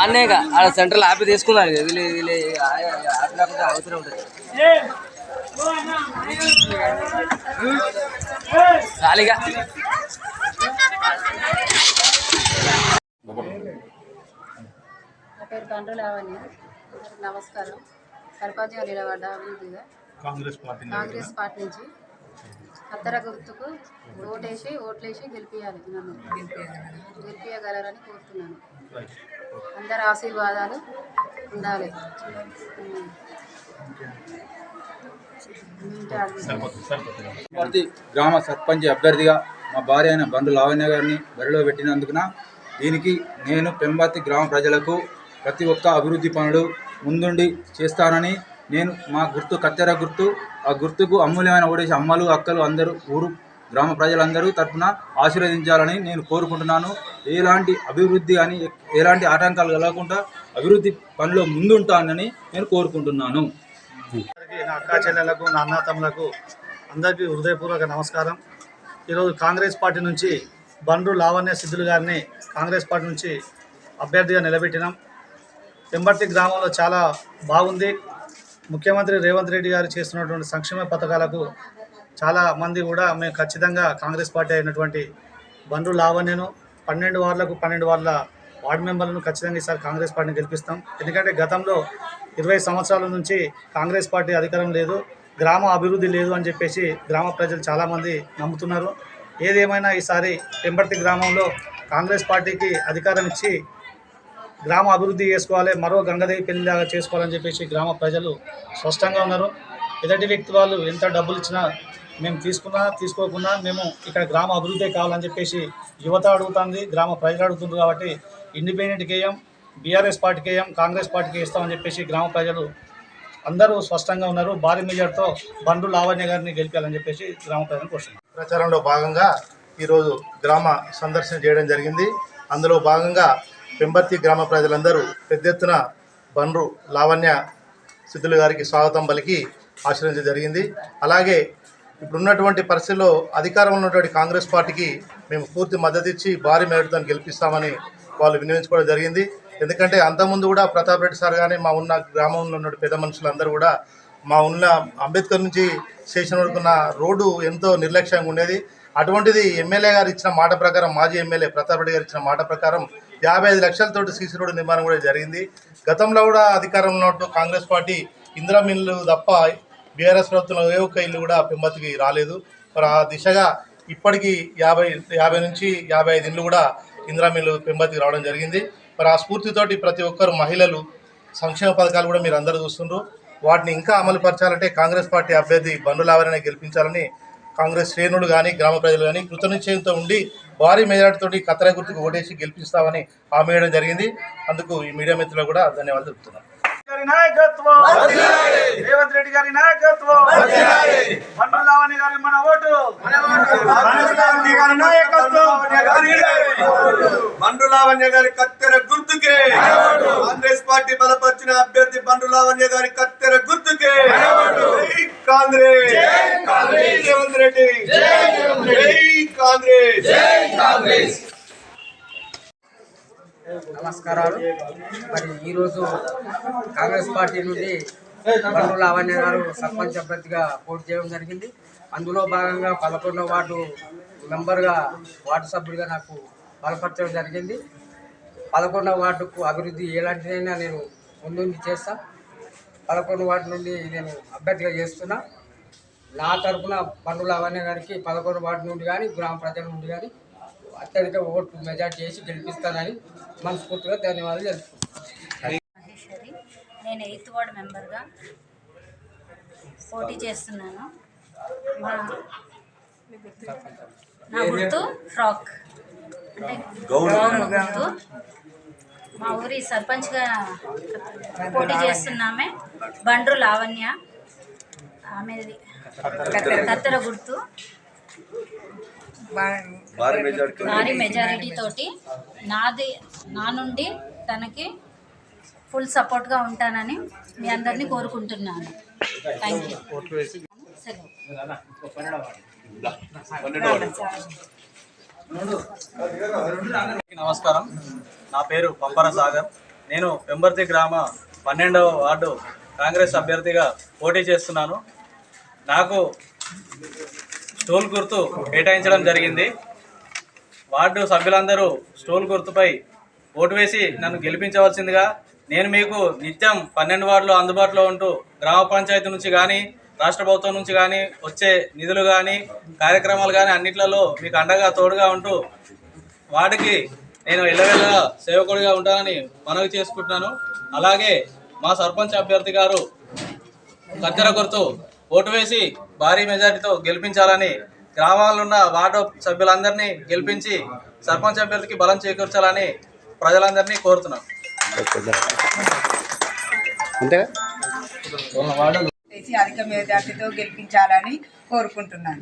అన్నేగా ఆడ సెంట్రల్ ఆపి తీసుకున్నారు అవసరం ఉంటుంది. ఖాళీగా పేరు కండ్రు లావణ్య నమస్కారం. సర్పంచ్గా నిలబడ్డ అభివృద్ధిగా కాంగ్రెస్ పార్టీ కాంగ్రెస్ పార్టీ నుంచి కత్తెర గుర్తుకు ఓటేసి ఓట్లేసి గెలిపించాలి నన్ను. గెలిపించగలరని కోరుతున్నాను. అందరి ఆశీర్వాదాలు ఉండాలి. గ్రామ సర్పంచ్ అభ్యర్థిగా మా భార్య అయిన బంధు లావణ్య గారిని బరిలో పెట్టినందుకున దీనికి నేను పెంబర్తి గ్రామ ప్రజలకు ప్రతి ఒక్క అభివృద్ధి పనులు ముందుండి చేస్తానని నేను మా గుర్తు కత్తెర గుర్తు ఆ గుర్తుకు అమూల్యమైన ఓడేసి అమ్మలు అక్కలు అందరూ ఊరు గ్రామ ప్రజలందరూ తరఫున ఆశీర్వదించాలని నేను కోరుకుంటున్నాను. ఎలాంటి అభివృద్ధి అని ఎలాంటి ఆటంకాలు కలగకుండా అభివృద్ధి పనిలో ముందుంటానని నేను కోరుకుంటున్నాను. నా అక్కా చెల్లెలకు నా అన్నతమ్ములకు అందరికీ హృదయపూర్వక నమస్కారం. ఈరోజు కాంగ్రెస్ పార్టీ నుంచి బండ్రు లావణ్య సిద్ధులు గారిని కాంగ్రెస్ పార్టీ నుంచి అభ్యర్థిగా నిలబెట్టినాం. పెంబర్తి గ్రామంలో చాలా బాగుంది. ముఖ్యమంత్రి రేవంత్ రెడ్డి గారు చేస్తున్నటువంటి సంక్షేమ పథకాలకు చాలా మంది కూడా మేము ఖచ్చితంగా కాంగ్రెస్ పార్టీ అయినటువంటి బండ్రు లావణ్యను పన్నెండు వార్డులకు పన్నెండు వార్డుల వార్డు మెంబర్లను ఖచ్చితంగా ఈసారి కాంగ్రెస్ పార్టీని గెలిపిస్తాం. ఎందుకంటే గతంలో ఇరవై సంవత్సరాల నుంచి కాంగ్రెస్ పార్టీ అధికారం లేదు గ్రామ అభివృద్ధి లేదు అని చెప్పేసి గ్రామ ప్రజలు చాలామంది నమ్ముతున్నారు. ఏదేమైనా ఈసారి పెంబర్తి గ్రామంలో కాంగ్రెస్ పార్టీకి అధికారం ఇచ్చి గ్రామ అభివృద్ధి చేసుకోవాలి మరో గంగదేవి పెళ్ళిలాగా చేసుకోవాలని చెప్పేసి గ్రామ ప్రజలు స్పష్టంగా ఉన్నారు. ఎదటి వ్యక్తి వాళ్ళు ఎంత డబ్బులు ఇచ్చినా మేము తీసుకున్నా తీసుకోకున్నా మేము ఇక్కడ గ్రామ అభివృద్ధి కావాలని చెప్పేసి యువత అడుగుతుంది గ్రామ ప్రజలు అడుగుతుంది కాబట్టి ఇండిపెండెంట్కి వేయం బీఆర్ఎస్ పార్టీకి వేయం కాంగ్రెస్ పార్టీకి వేస్తామని చెప్పేసి గ్రామ ప్రజలు అందరూ స్పష్టంగా ఉన్నారు. భారీ మెజార్తో బండ్రు లావణ్య గారిని గెలిపాలని చెప్పేసి గ్రామ ప్రజలను కోరుతున్నారు ప్రచారంలో భాగంగా ఈరోజు గ్రామ సందర్శన చేయడం జరిగింది. అందులో భాగంగా పెంబర్తి గ్రామ ప్రజలందరూ పెద్ద ఎత్తున బండ్రు లావణ్య సిద్ధులు గారికి స్వాగతం పలికి ఆశ్రయించడం జరిగింది. అలాగే ఇప్పుడున్నటువంటి పరిస్థితుల్లో అధికారంలో ఉన్నటువంటి కాంగ్రెస్ పార్టీకి మేము పూర్తి మద్దతు ఇచ్చి భారీ మేరతో గెలిపిస్తామని వాళ్ళు వినియోగించుకోవడం జరిగింది. ఎందుకంటే అంతకుముందు కూడా ప్రతాప్ రెడ్డి సార్ కానీ మా ఉన్న గ్రామంలో ఉన్న పెద్ద మనుషులందరూ కూడా మా ఉన్న అంబేద్కర్ నుంచి స్టేషన్ వరకు ఉన్న రోడ్డు ఎంతో నిర్లక్ష్యంగా ఉండేది. అటువంటిది ఎమ్మెల్యే గారు ఇచ్చిన మాట ప్రకారం మాజీ ఎమ్మెల్యే ప్రతాప్ రెడ్డి గారు ఇచ్చిన మాట ప్రకారం యాభై ఐదు లక్షలతోటి సీసీ రోడ్డు నిర్మాణం కూడా జరిగింది. గతంలో కూడా అధికారంలో ఉన్నట్టు కాంగ్రెస్ పార్టీ ఇందిరా మిల్లు తప్ప బీఆర్ఎస్ ప్రభుత్వంలో ఏ ఒక్క ఇల్లు కూడా పెంబతికి రాలేదు. మరి ఆ దిశగా ఇప్పటికీ యాభై యాభై నుంచి యాభై ఐదు ఇల్లు కూడా ఇందిరా మిల్లు పెంబతికి రావడం జరిగింది. మరి ఆ స్ఫూర్తితోటి ప్రతి ఒక్కరు మహిళలు సంక్షేమ పథకాలు కూడా మీరు అందరూ చూస్తుండ్రు. వాటిని ఇంకా అమలు పరచాలంటే కాంగ్రెస్ పార్టీ అభ్యర్థి బండ్రులావరనే గెలిపించాలని కాంగ్రెస్ శ్రేణులు కానీ గ్రామ ప్రజలు కానీ కృతనిశ్చయంతో ఉండి భారీ మెజార్టీతోటి కత్తెర గుర్తుకు ఓటేసి గెలిపిస్తామని హామీ ఇవ్వడం జరిగింది. అందుకు ఈ మీడియా మిత్రులకు కూడా ధన్యవాదాలు చెప్తున్నాను గారి నాయకత్వం! రేవంత్ రెడ్డి గారి నాయకత్వం! గారి మన ఓటు! గారి నాయకత్వం! బండ్రు లావణ్య గారి కత్తెర గుర్తుకే! కాంగ్రెస్ పార్టీ బలపరిచిన అభ్యర్థి బండ్రు లావణ్య గారి కత్తెర గుర్తుకే! కాంగ్రెస్! రెడ్డి. జై కాంగ్రెస్. నమస్కారాలు. మరి ఈరోజు కాంగ్రెస్ పార్టీ నుండి బండ్రు లావణ్య గారు సర్పంచ్ అభ్యర్థిగా పోటీ చేయడం జరిగింది. అందులో భాగంగా పదకొండవ వార్డు మెంబర్గా వార్డు సభ్యుడిగా నాకు బలపరచడం జరిగింది. పదకొండవ వార్డుకు అభివృద్ధి ఎలాంటిదైనా నేను ముందుండి చేస్తా. పదకొండు వార్డు నుండి నేను అభ్యర్థిగా చేస్తున్నా. నా తరపున బండ్రు లావణ్య గారికి పదకొండు వార్డు నుండి కానీ గ్రామ ప్రజల నుండి కానీ అత్యధిక ఓటు మెజార్టీ చేసి గెలిపిస్తానని మనస్ఫూర్తిగా ధన్యవాదాలు తెలుపుతున్నాను మహేశ్వరి నేను ఎయిత్ వార్డ్ మెంబర్గా పోటీ చేస్తున్నాను. మా నా గుర్తు ఫ్రాక్. అంటే గుర్తు. మా ఊరి సర్పంచ్గా పోటీ చేస్తున్నామే. బండ్రు లావణ్య. ఆమెది కత్తెర గుర్తు. భారీ మెజారిటీ తోటి. నాది నా నుండి తనకి ఫుల్ సపోర్ట్గా ఉంటానని మీ అందరినీ కోరుకుంటున్నాను. థ్యాంక్ యూ నమస్కారం. నా పేరు పంపర సాగర్. నేను పెంబర్తి గ్రామ పన్నెండవ వార్డు కాంగ్రెస్ అభ్యర్థిగా పోటీ చేస్తున్నాను. నాకు స్టోల్ గుర్తు కేటాయించడం జరిగింది. వార్డు సభ్యులందరూ స్టోల్ గుర్తుపై ఓటు వేసి నన్ను గెలిపించవలసిందిగా నేను మీకు నిత్యం పన్నెండు వార్డులు అందుబాటులో ఉంటూ గ్రామ పంచాయతీ నుంచి కానీ రాష్ట్ర ప్రభుత్వం నుంచి కానీ వచ్చే నిధులు కానీ కార్యక్రమాలు కానీ అన్నిట్లలో మీకు అండగా తోడుగా ఉంటూ వాడికి నేను ఎల్లవెల్లగా సేవకుడిగా ఉంటానని మనవి చేసుకుంటున్నాను. అలాగే మా సర్పంచ్ అభ్యర్థి గారు కత్తెర గుర్తు ఓటు వేసి భారీ మెజార్టీతో గెలిపించాలని గ్రామాల్లో ఉన్న వార్డు సభ్యులందరినీ గెలిపించి సర్పంచ్ అభ్యర్థికి బలం చేకూర్చాలని ప్రజలందరినీ చేసి అధిక మెజార్టీతో గెలిపించాలని కోరుకుంటున్నాను.